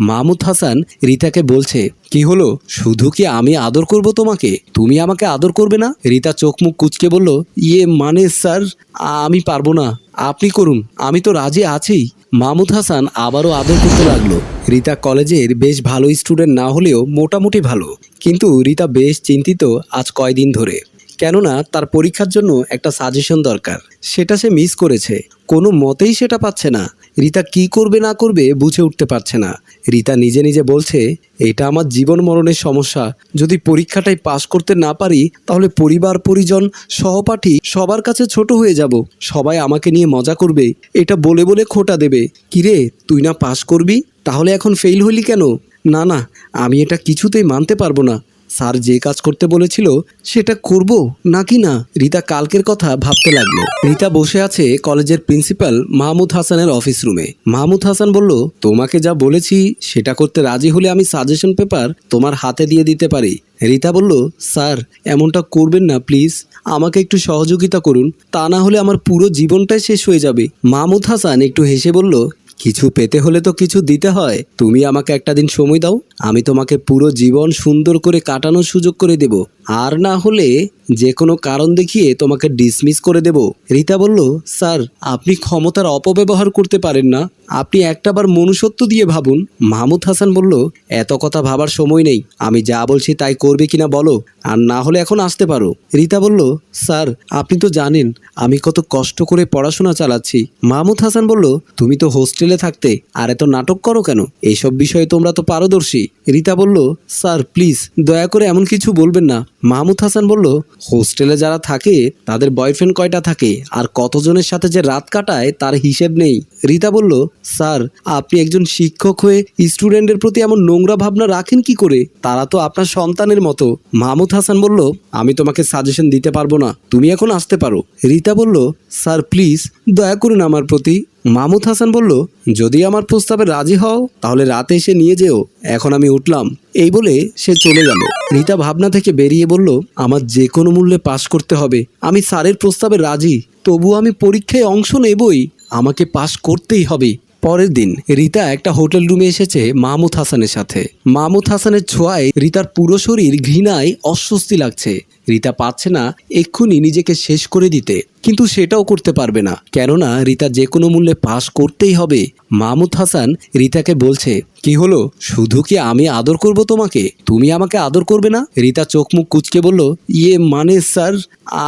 মাহমুদ হাসান রিতাকে বলছে, কি হলো? শুধু কি আমি আদর করব তোমাকে? তুমি আমাকে আদর করবে না? রিতা চোখ মুখ কুচকে বলল ইয়ে মানে স্যার, আমি পারব না। আপনি করুন, আমি তো রাজি আছি। মাহমুদ হাসান আবারও আদর করতে লাগল। রিতা কলেজের বেশ ভালো স্টুডেন্ট না হলেও মোটামুটি ভালো। কিন্তু রিতা বেশ চিন্তিত আজ কয়দিন ধরে। কেননা তার পরীক্ষার জন্য একটা সাজেশন দরকার। সেটা সে মিস করেছে। কোনো মতেই সেটা পাচ্ছে না। রিতা কি করবে না করবে বুঝে উঠতে পারছে না। রিতা নিজে নিজে বলছে এটা আমার জীবন মরণের সমস্যা। যদি পরীক্ষাটাই পাশ করতে না পারি, তাহলে পরিবার, পরিজন, সহপাঠী সবার কাছে ছোট হয়ে যাব। সবাই আমাকে নিয়ে মজা করবে। এটা বলে বলে খোটা দেবে। কিরে, তুই না পাশ করবি? তাহলে এখন ফেল হলি কেন? না না, আমি এটা কিছুতেই মানতে পারব না। স্যার যে কাজ করতে বলেছিল, সেটা করব নাকি না? রিতা কালকের কথা ভাবতে লাগল। রিতা বসে আছে কলেজের প্রিন্সিপাল মাহমুদ হাসানের অফিস রুমে। মাহমুদ হাসান বলল, তোমাকে যা বলেছি, সেটা করতে রাজি হলে আমি সাজেশন পেপার তোমার হাতে দিয়ে দিতে পারি। রিতা বলল, স্যার, এমনটা করবেন না, প্লিজ। আমাকে একটু সহযোগিতা করুন। তা না হলে আমার পুরো জীবনটাই শেষ হয়ে যাবে। মাহমুদ হাসান একটু হেসে বলল, কিছু পেতে হলে তো কিছু দিতে হয়। তুমি আমাকে একটা দিন সময় দাও। আমি তোমাকে পুরো জীবন সুন্দর করে কাটানোর সুযোগ করে দেব। আর না হলে যে কোনো কারণ দেখিয়ে তোমাকে ডিসমিস করে দেব। রিতা বলল, স্যার, আপনি ক্ষমতার অপব্যবহার করতে পারেন না। আপনি একটাবার মনুষ্যত্ব দিয়ে ভাবুন। মাহমুদ হাসান বলল, এত কথা ভাবার সময় নেই। আমি যা বলছি তাই করবে কিনা বলো, আর না হলে এখন আসতে পারো। রিতা বলল, স্যার, আপনি তো জানেন, আমি কত কষ্ট করে পড়াশোনা চালাচ্ছি। মাহমুদ হাসান বলল, তুমি তো হোস্টেলে থাকতে, আর এত নাটক করো কেন? এইসব বিষয়ে তোমরা তো পারদর্শী। রিতা বলল, স্যার, প্লিজ, দয়া করে এমন কিছু বলবেন না। মাহমুদ হাসান বলল, হোস্টেলে যারা থাকে, তাদের বয়ফ্রেন্ড কয়টা থাকে? আর কতজনের সাথে যে রাত কাটায়, তার হিসেব নেই। রিতা বলল, স্যার, আপনি একজন শিক্ষক হয়ে স্টুডেন্টের প্রতি এমন নোংরা ভাবনা রাখেন কি করে? তারা তো আপনার সন্তানের মতো। মাহমুদ হাসান বলল, আমি তোমাকে সাজেশন দিতে পারব না। তুমি এখন আসতে পারো। রিতা বলল, স্যার, প্লিজ, দয়া করুন আমার প্রতি। মাহমুদ হাসান বলল, যদি আমার প্রস্তাবে রাজি হও, তাহলে রাতে এসে নিয়ে যেও। এখন আমি উঠলাম। এই বলে সে চলে গেল। রিতা ভাবনা থেকে বেরিয়ে বলল, আমার যে কোনো মূল্যে পাশ করতে হবে। আমি স্যারের প্রস্তাবে রাজি। তবু আমি পরীক্ষায় অংশ নেবই। আমাকে পাশ করতেই হবে। পরের দিন রিতা একটা হোটেল রুমে এসেছে মাহমুদ হাসানের সাথে। মাহমুদ হাসানের ছোঁয়ায় রিতার পুরো শরীর ঘৃণায় অস্বস্তি লাগছে। রিতা পাচ্ছে না এক্ষুনি নিজেকে শেষ করে দিতে। কিন্তু সেটাও করতে পারবে না। কেননা রিতা যে কোনো মূল্যে পাশ করতেই হবে। মাহমুদ হাসান রিতাকে বলছে, কি হলো? শুধু কি আমি আদর করব তোমাকে? তুমি আমাকে আদর করবে না? রিতা চোখ মুখ কুচকে বলল ইয়ে মানে স্যার,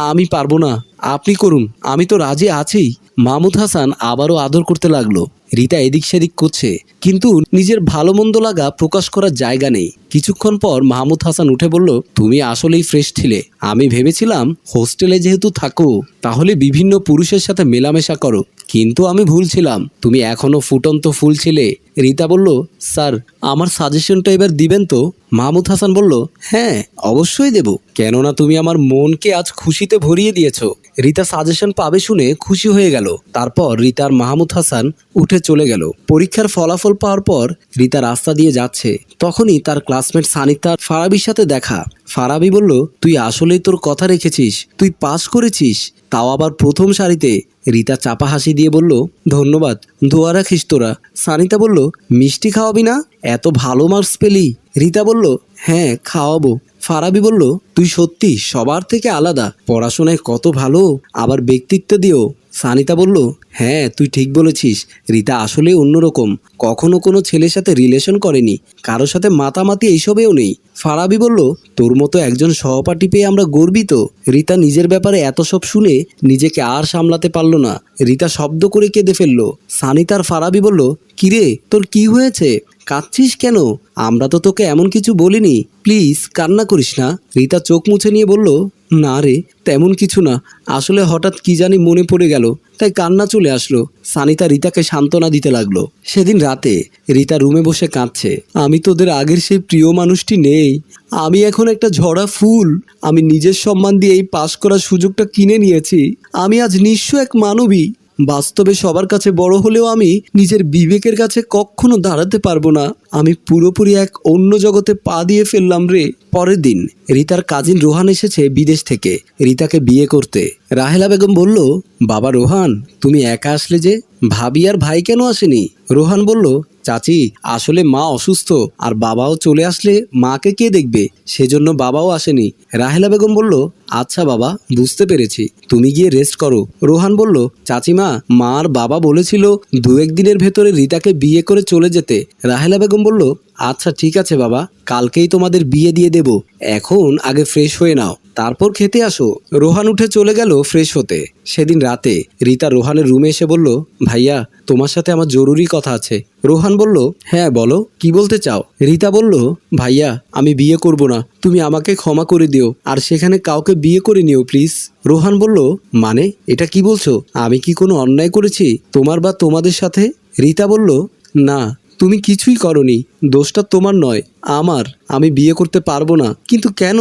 আমি পারব না। আপনি করুন। আমি তো রাজি আছি। মাহমুদ হাসান আবারও আদর করতে লাগল। রিতা এদিক সেদিক করছে, কিন্তু নিজের ভালো মন্দ লাগা প্রকাশ করার জায়গা নেই। কিছুক্ষণ পর মাহমুদ হাসান উঠে বলল, তুমি আসলেই ফ্রেশ ছিলে। আমি ভেবেছিলাম হোস্টেলে যেহেতু থাকো, তাহলে বিভিন্ন পুরুষের সাথে মেলামেশা করো। কিন্তু আমি ভুল ছিলাম। তুমি এখনও ফুটন্ত ফুল ছিলে। রিতা বলল, স্যার, আমার সাজেশনটা এবার দিবেন তো? মাহমুদ হাসান বলল হ্যাঁ অবশ্যই দেব। কেননা তুমি আমার মনকে আজ খুশিতে ভরিয়ে দিয়েছ। রিতা সাজেশন পাবে শুনে খুশি হয়ে গেল। তারপর রিতার মাহমুদ হাসান উঠে চলে গেল। পরীক্ষার ফলাফল পাওয়ার পর রিতা রাস্তা দিয়ে যাচ্ছে। তখনই তার ক্লাসমেট সানিতা ফারাবির সাথে দেখা। ফারাবি বলল, তুই আসলেই তোর কথা রেখেছিস, তুই পাশ করেছিস, তাও আবার প্রথম সারিতে রিতা চাপা হাসি দিয়ে বলল, ধন্যবাদ দোয়া খিস্তরা তোরা। সানিতা বলল, মিষ্টি খাওয়াবি না? এত ভালো মার্কস পেলি। রিতা বলল হ্যাঁ খাওয়াবো। ফারাবি বলল, তুই সত্যি সবার থেকে আলাদা, পড়াশোনায় কত ভালো, আবার ব্যক্তিত্ব দিও সানিতা বলল হ্যাঁ তুই ঠিক বলেছিস। রিতা আসলে অন্যরকম। কখনো কোনো ছেলের সাথে রিলেশন করেনি। কারোর সাথে মাতামাতি এইসবেও নেই। ফারাবি বলল, তোর মতো একজন সহপাঠী পেয়ে আমরা গর্বিত। রিতা নিজের ব্যাপারে এত সব শুনে নিজেকে আর সামলাতে পারল না। রিতা শব্দ করে কেঁদে ফেলল। সানিতার ফারাবি বলল, কিরে, তোর কি হয়েছে? কাঁদছিস কেন? আমরা তো তোকে এমন কিছু বলিনি। প্লিজ, কান্না করিস না। রিতা চোখ মুছে নিয়ে বলল না রে, তেমন কিছু না। আসলে হঠাৎ কি জানি মনে পড়ে গেল, তাই কান্না চলে আসলো। সানিতা রিতাকে সান্ত্বনা দিতে লাগল। সেদিন রাতে রিতা রুমে বসে কাঁদছে। আমি তোদের আগের সেই প্রিয় মানুষটি নেই। আমি এখন একটা ঝরা ফুল। আমি নিজের সম্মান দিয়ে এই পাশ করার সুযোগটা কিনে নিয়েছি। আমি আজ নিঃস্ব এক মানবী। বাস্তবে সবার কাছে বড় হলেও আমি নিজের বিবেকের কাছে কখনো দাঁড়াতে পারব না। আমি পুরোপুরি এক অন্য জগতে পা দিয়ে ফেললাম রে। পরের দিন রিতার কাজিন রোহান এসেছে বিদেশ থেকে। রিতাকে বিয়ে করতে। রাহেলা বেগম বলল, বাবা রোহান, তুমি একা আসলে যে? ভাবি আর ভাই কেন আসেনি? রোহান বলল চাচি, আসলে মা অসুস্থ। আর বাবাও চলে আসলে মাকে কে দেখবে? সেজন্য বাবাও আসেনি। রাহেলা বেগম বলল আচ্ছা বাবা, বুঝতে পেরেছি। তুমি গিয়ে রেস্ট করো। রোহান বলল, চাচিমা, মা আর বাবা বলেছিল দু একদিনের ভেতরে রিতাকে বিয়ে করে চলে যেতে। রাহেলা বেগম বলল আচ্ছা ঠিক আছে বাবা, কালকেই তোমাদের বিয়ে দিয়ে দেব। এখন আগে ফ্রেশ হয়ে নাও। তারপর খেতে আসো। রোহান উঠে চলে গেল ফ্রেশ হতে। সেদিন রাতে রিতা রোহানের রুমে এসে বলল, ভাইয়া, তোমার সাথে আমার জরুরি কথা আছে। রোহান বলল হ্যাঁ বলো, কি বলতে চাও? রিতা বলল, ভাইয়া, আমি বিয়ে করব না। তুমি আমাকে ক্ষমা করে দিও, আর সেখানে কাউকে বিয়ে করে নিও, প্লিজ। রোহান বলল মানে? এটা কি বলছো? আমি কি কোনো অন্যায় করেছি, তোমার বা তোমাদের সাথে? রিতা বলল, না, তুমি কিছুই করনি। দোষটা তোমার নয়, আমার। আমি বিয়ে করতে পারব না। কিন্তু কেন?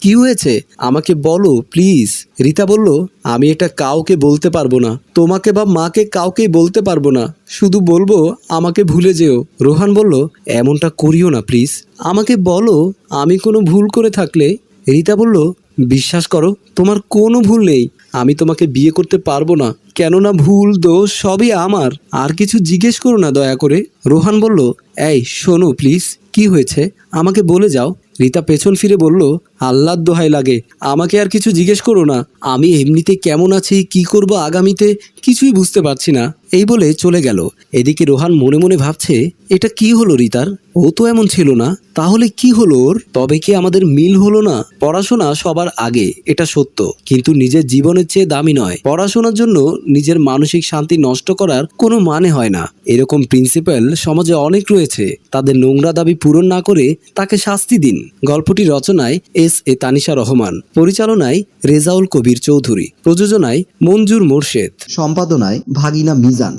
কি হয়েছে? আমাকে বলো, প্লিজ। রিতা বলল, আমি এটা কাউকে বলতে পারব না। তোমাকে বা মাকে কাউকে বলতে পারব না। শুধু বলব, আমাকে ভুলে যেও। রোহান বলল, এমনটা করিও না, প্লিজ। আমাকে বলো, আমি কোনো ভুল করে থাকলে? রিতা বলল, বিশ্বাস করো, তোমার কোনো ভুল নেই। আমি তোমাকে বিয়ে করতে পারব না। কেননা ভুল, দোষ সবই আমার। আর কিছু জিজ্ঞেস করো না দয়া করে। রোহান বলল, এই, শোনো, প্লিজ। কি হয়েছে? আমাকে বলে যাও। রিতা পেছন ফিরে বলল আল্লাহর দোহাই লাগে, আমাকে আর কিছু জিজ্ঞেস করো না। আমি এমনিতে কেমন আছি, কি করব আগামীতে, কিছুই বুঝতে পারছি না। এই বলে চলে গেল। এদিকে রোহান মনে মনে ভাবছে, এটা কি হলো রিতার? ও তো এমন ছিল না। তাহলে কি হলো ওর? তবে কি আমাদের মিল হলো না? পড়াশোনা সবার আগে, এটা সত্য। কিন্তু নিজের জীবনের চেয়ে দামি নয়। পড়াশোনার জন্য নিজের মানসিক শান্তি নষ্ট করার কোনো মানে হয় না। এরকম প্রিন্সিপাল সমাজে অনেক রয়েছে। তাদের নোংরা দাবি পূরণ না করে তাকে শাস্তি দিন। গল্পটি রচনায় এস এ তানিশা রহমান, পরিচালনায় রেজাউল কবির চৌধুরী, প্রযোজনায় মঞ্জুর মোর্শেদ। সম্পাদনায় ভাগিনা Рязан.